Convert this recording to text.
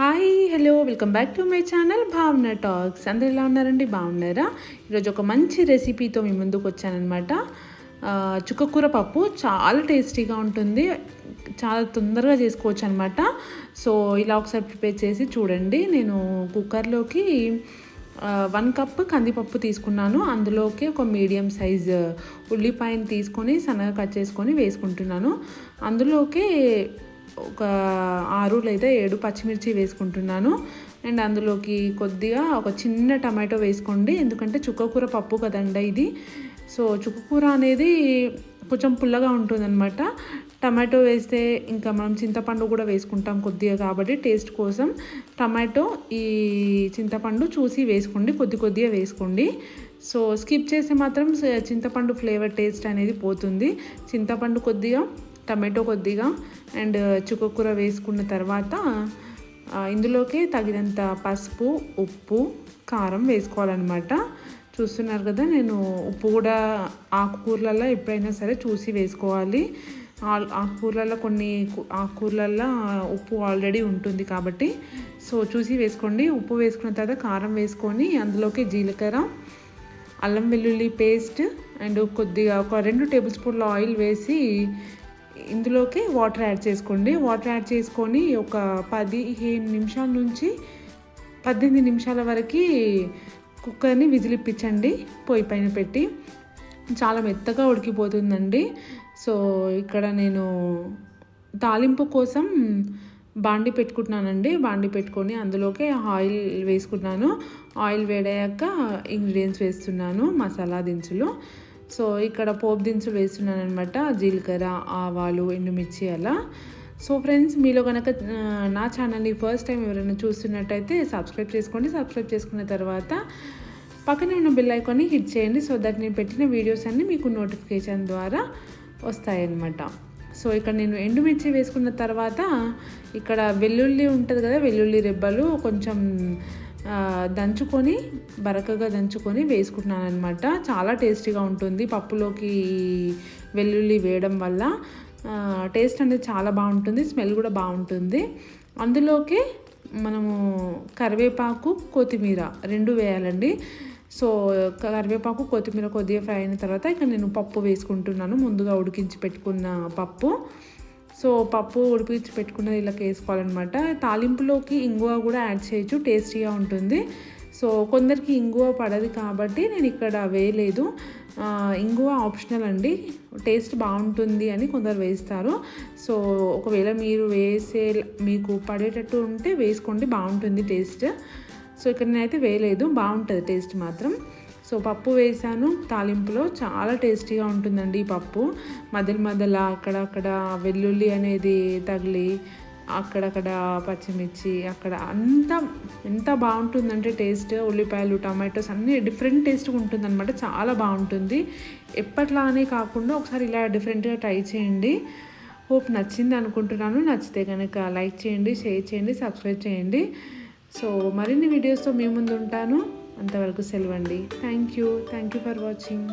Hi hello welcome back to my channel Bhavana talks అందరు ఎలా ఉన్నారండి? బాగున్నారా? ఈరోజు ఒక మంచి రెసిపీతో మీ ముందుకు వచ్చానమాట చుక్కకూర పప్పు చాలా టేస్టీగా ఉంటుంది. చాలా తొందరగా చేసుకోవచ్చు అనమాట సో ఇలా ఒకసారి ప్రిపేర్ చేసి చూడండి. నేను కుక్కర్లోకి వన్ కప్ కందిపప్పు తీసుకున్నాను. అందులోకి ఒక మీడియం సైజ్ ఉల్లిపాయని తీసుకొని సన్నగా కట్ చేసుకొని వేసుకుంటున్నాను. అందులోకి ఒక ఆరు లేదా ఏడు పచ్చిమిర్చి వేసుకుంటున్నాను. అండ్ అందులోకి కొద్దిగా ఒక చిన్న టమాటో వేసుకోండి. ఎందుకంటే చుక్కకూర పప్పు కదండి ఇది. సో చుక్కకూర అనేది కొంచెం పుల్లగా ఉంటుందన్నమాట. టమాటో వేస్తే ఇంకా మనం చింతపండు కూడా వేసుకుంటాం కొద్దిగా కాబట్టి టేస్ట్ కోసం. టమాటో ఈ చింతపండు చూసి వేసుకోండి. కొద్ది కొద్దిగా వేసుకోండి. సో స్కిప్ చేస్తే మాత్రం చింతపండు ఫ్లేవర్ టేస్ట్ అనేది పోతుంది. చింతపండు కొద్దిగా టమాటో కొద్దిగా అండ్ చుక్కకూర వేసుకున్న తర్వాత ఇందులోకి తగినంత పసుపు ఉప్పు కారం వేసుకోవాలన్నమాట. చూస్తున్నారు కదా నేను ఉప్పు కూడా ఆకుకూరలలో ఎప్పుడైనా సరే చూసి వేసుకోవాలి. ఆకుకూరలలో కొన్ని ఆకుకూరలలో ఉప్పు ఆల్రెడీ ఉంటుంది కాబట్టి సో చూసి వేసుకోండి. ఉప్పు వేసుకున్న తర్వాత కారం వేసుకొని అందులోకి జీలకర్ర అల్లం వెల్లుల్లి పేస్ట్ అండ్ కొద్దిగా ఒక రెండు టేబుల్ స్పూన్ల ఆయిల్ వేసి ఇందులోకి వాటర్ యాడ్ చేసుకోండి. వాటర్ యాడ్ చేసుకొని ఒక పదిహేను నిమిషాల నుంచి పద్దెనిమిది నిమిషాల వరకు కుక్కర్ని విజిలిప్పించండి. పొయ్యి పైన పెట్టి. చాలా మెత్తగా ఉడికిపోతుందండి. సో ఇక్కడ నేను తాలింపు కోసం బాండి పెట్టుకుంటున్నానండి. బాండి పెట్టుకొని అందులోకి ఆయిల్ వేసుకున్నాను. ఆయిల్ వేడయ్యాక ఇంగ్రీడియంట్స్ వేస్తున్నాను. మసాలా దినుసులు. సో ఇక్కడ పోపు దినుసులు వేస్తున్నాను అనమాట జీలకర్ర ఆవాలు ఎండుమిర్చి అలా. సో ఫ్రెండ్స్ మీలో కనుక నా ఛానల్ని ఫస్ట్ టైం ఎవరైనా చూస్తున్నట్టయితే సబ్స్క్రైబ్ చేసుకోండి. సబ్స్క్రైబ్ చేసుకున్న తర్వాత పక్కనే ఉన్న బిల్ ఐకాన్ని హిట్ చేయండి. సో దట్ నేను పెట్టిన వీడియోస్ అన్నీ మీకు నోటిఫికేషన్ ద్వారా వస్తాయన్నమాట. సో ఇక్కడ నేను ఎండుమిర్చి వేసుకున్న తర్వాత ఇక్కడ వెల్లుల్లి ఉంటుంది కదా వెల్లుల్లి రెబ్బలు కొంచెం దంచుకొని బరకగా దంచుకొని వేసుకుంటున్నాను అనమాట చాలా టేస్టీగా ఉంటుంది. పప్పులోకి వెల్లుల్లి వేయడం వల్ల టేస్ట్ అనేది చాలా బాగుంటుంది. స్మెల్ కూడా బాగుంటుంది. అందులోకి మనము కరివేపాకు కొత్తిమీర రెండు వేయాలండి. సో కరివేపాకు కొత్తిమీర కొద్దిగా ఫ్రై అయిన తర్వాత ఇక నేను పప్పు వేసుకుంటున్నాను. ముందుగా ఉడికించి పెట్టుకున్న పప్పు. సో పప్పు ఉడిపించి పెట్టుకున్నది ఇలా వేసుకోవాలన్నమాట. తాలింపులోకి ఇంగువ కూడా యాడ్ చేయొచ్చు టేస్టీగా ఉంటుంది. సో కొందరికి ఇంగువ పడదు కాబట్టి నేను ఇక్కడ వేయలేదు. ఇంగువ ఆప్షనల్ అండి. టేస్ట్ బాగుంటుంది అని కొందరు వేస్తారు. సో ఒకవేళ మీరు వేసే మీకు పడేటట్టు ఉంటే వేసుకోండి బాగుంటుంది టేస్ట్. సో ఇక్కడ నేనైతే వేయలేదు బాగుంటుంది టేస్ట్ మాత్రం. సో పప్పు వేసాను. తాలింపులో చాలా టేస్టీగా ఉంటుందండి ఈ పప్పు. మధ్యలో మధ్యలో అక్కడక్కడ వెల్లుల్లి అనేది తగిలి అక్కడక్కడ పచ్చిమిర్చి అక్కడ అంతా ఎంత బాగుంటుందంటే టేస్ట్. ఉల్లిపాయలు టమాటోస్ అన్నీ డిఫరెంట్ టేస్ట్గా ఉంటుందన్నమాట. చాలా బాగుంటుంది. ఎప్పట్లానే కాకుండా ఒకసారి ఇలా డిఫరెంట్గా ట్రై చేయండి. హోప్ నచ్చింది అనుకుంటున్నాను. నచ్చితే కనుక లైక్ చేయండి షేర్ చేయండి సబ్స్క్రైబ్ చేయండి. సో మరిన్ని వీడియోస్తో మీ ముందు ఉంటాను అంతవరకు సెలవండి. Thank you thank you for watching